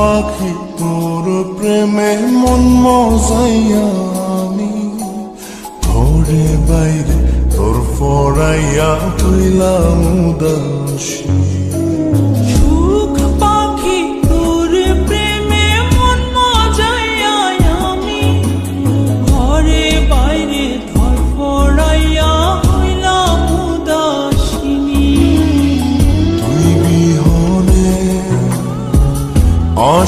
পাখি তোর প্রেমে মন আমি। ঘরে বাইরে তোর ফড়াইয়া তুইলাম উদাসী।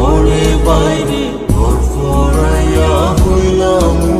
ঘরে বাইরে তোর ফরাইয়া হইলাম।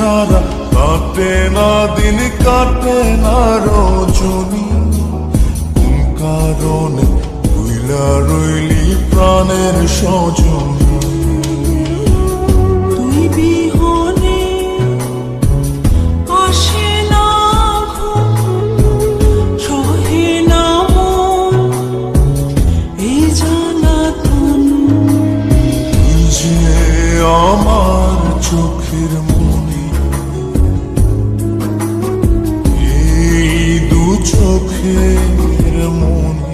ছাড়া কাটে না দিন কাটে না রজনী। يخير منى